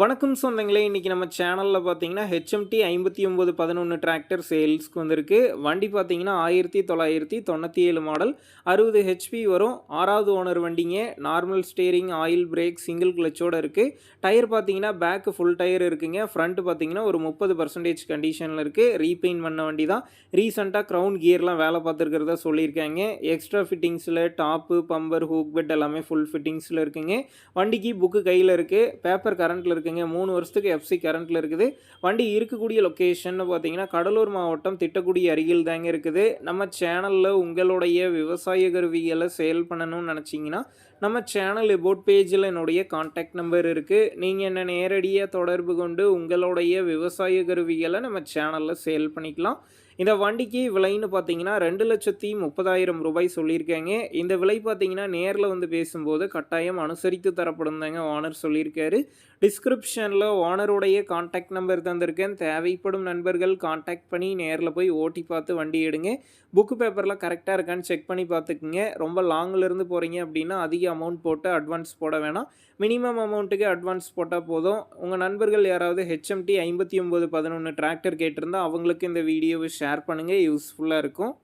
வணக்கம் சொந்தங்களே இன்றைக்கி நம்ம சேனலில் பார்த்தீங்கன்னா ஹெச்எம்டி ஐம்பத்தி ஒம்பது பதினொன்று டிராக்டர் சேல்ஸ்க்கு வந்திருக்கு. வண்டி பார்த்தீங்கன்னா ஆயிரத்தி தொள்ளாயிரத்தி தொண்ணூற்றி ஏழு மாடல் அறுபது ஹெச்பி வரும். ஆறாவது ஓனர் வண்டிங்க. Normal steering oil brake single கிளச்சோடு இருக்குது டயர் பார்த்தீங்கன்னா பேக்கு ஃபுல் டயர் இருக்குங்க. ஃப்ரண்ட் பார்த்தீங்கன்னா ஒரு முப்பது பர்சன்டேஜ் கண்டிஷனில் இருக்குது ரீபெயிண்ட் பண்ண வண்டி தான் ரீசெண்டாக க்ரௌண்ட் கியர்லாம் வேலை பார்த்துருக்கிறதா சொல்லியிருக்காங்க. எக்ஸ்ட்ரா ஃபிட்டிங்ஸில் டாப்பு பம்பர் ஹூக் பெட் எல்லாமே ஃபுல் ஃபிட்டிங்ஸில் இருக்குங்க. வண்டிக்கு புக்கு கையில் இருக்குது பேப்பர் கரண்ட்டில் இருக்குது இருக்குங்க. மூணு வருஷத்துக்கு எஃப்சி கரண்ட்டில் இருக்குது. வண்டி இருக்கக்கூடிய லொக்கேஷன் பார்த்தீங்கன்னா கடலூர் மாவட்டம் திட்டக்குடி அருகில் தாங்க இருக்குது. நம்ம சேனலில் உங்களுடைய விவசாய கருவிகளை சேல் பண்ணணும்னு நினச்சிங்கன்னா நம்ம சேனல் எபோட் பேஜில் என்னுடைய காண்டாக்ட் நம்பர் இருக்குது நீங்கள் என்ன நேரடியாக தொடர்பு கொண்டு உங்களுடைய விவசாய கருவிகளை நம்ம சேனலில் சேல் பண்ணிக்கலாம். இந்த வண்டிக்கு விலைன்னு பார்த்தீங்கன்னா ரெண்டு லட்சத்தி முப்பதாயிரம் ரூபாய் சொல்லியிருக்காங்க. இந்த விலை பார்த்தீங்கன்னா நேரில் வந்து பேசும்போது கட்டாயம் அனுசரித்து தரப்படும் தாங்க ஓனர் சொல்லியிருக்காரு. டிஸ்கிரிப்ஷனில் ஓனருடைய காண்டாக்ட் நம்பர் தந்திருக்கேன். தேவைப்படும் நண்பர்கள் காண்டாக்ட் பண்ணி நேரில் போய் ஓட்டி பார்த்து வண்டி எடுங்க. புக்கு பேப்பரில் கரெக்டாக இருக்கான்னு செக் பண்ணி பார்த்துக்குங்க. ரொம்ப லாங்கில் இருந்து போகிறீங்க அப்படின்னா அதிக அமௌண்ட் போட்டு அட்வான்ஸ் போட வேணாம். மினிமம் அமௌண்ட்டுக்கு அட்வான்ஸ் போட்டால் போதும். உங்கள் நண்பர்கள் யாராவது ஹெச்எம்டி ஐம்பத்தி ஒம்பது பதினொன்று டிராக்டர் கேட்டிருந்தா அவங்களுக்கு இந்த வீடியோவை ஷேர் பண்ணுங்கள் யூஸ்ஃபுல்லாக இருக்கும்.